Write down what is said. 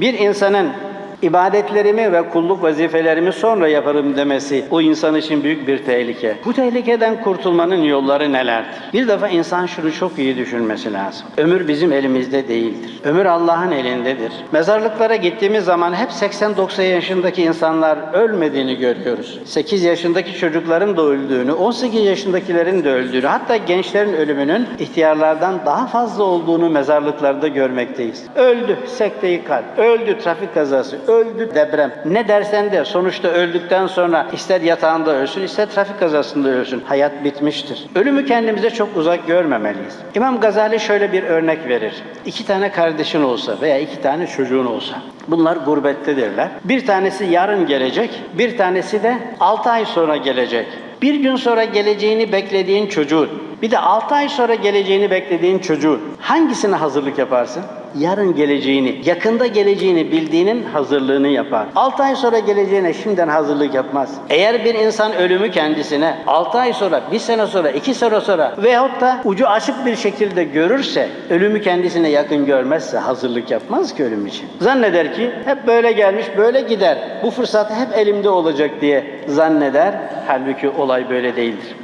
Bir insanın ibadetlerimi ve kulluk vazifelerimi sonra yaparım demesi o insan için büyük bir tehlike. Bu tehlikeden kurtulmanın yolları nelerdir? Bir defa insan şunu çok iyi düşünmesi lazım. Ömür bizim elimizde değildir. Ömür Allah'ın elindedir. Mezarlıklara gittiğimiz zaman hep 80-90 yaşındaki insanlar ölmediğini görüyoruz. 8 yaşındaki çocukların da öldüğünü, 18 yaşındakilerin de öldüğünü, hatta gençlerin ölümünün ihtiyarlardan daha fazla olduğunu mezarlıklarda görmekteyiz. Öldü sekteyi kalp, öldü trafik kazası, öldü deprem. Ne dersen de sonuçta öldükten sonra ister yatağında ölsün, ister trafik kazasında ölsün. Hayat bitmiştir. Ölümü kendimize çok uzak görmemeliyiz. İmam Gazali şöyle bir örnek verir. İki tane kardeşin olsa veya iki tane çocuğun olsa. Bunlar gurbettedirler. Bir tanesi yarın gelecek, bir tanesi de altı ay sonra gelecek. Bir gün sonra geleceğini beklediğin çocuğun, bir de 6 ay sonra geleceğini beklediğin çocuğun hangisine hazırlık yaparsın? Yarın geleceğini, yakında geleceğini bildiğinin hazırlığını yapar. 6 ay sonra geleceğine şimdiden hazırlık yapmaz. Eğer bir insan ölümü kendisine 6 ay sonra, 1 sene sonra, 2 sene sonra veyahut da ucu açık bir şekilde görürse, ölümü kendisine yakın görmezse hazırlık yapmaz ki ölüm için. Zanneder ki hep böyle gelmiş, böyle gider. Bu fırsat hep elimde olacak diye zanneder. Halbuki olay böyle değildir.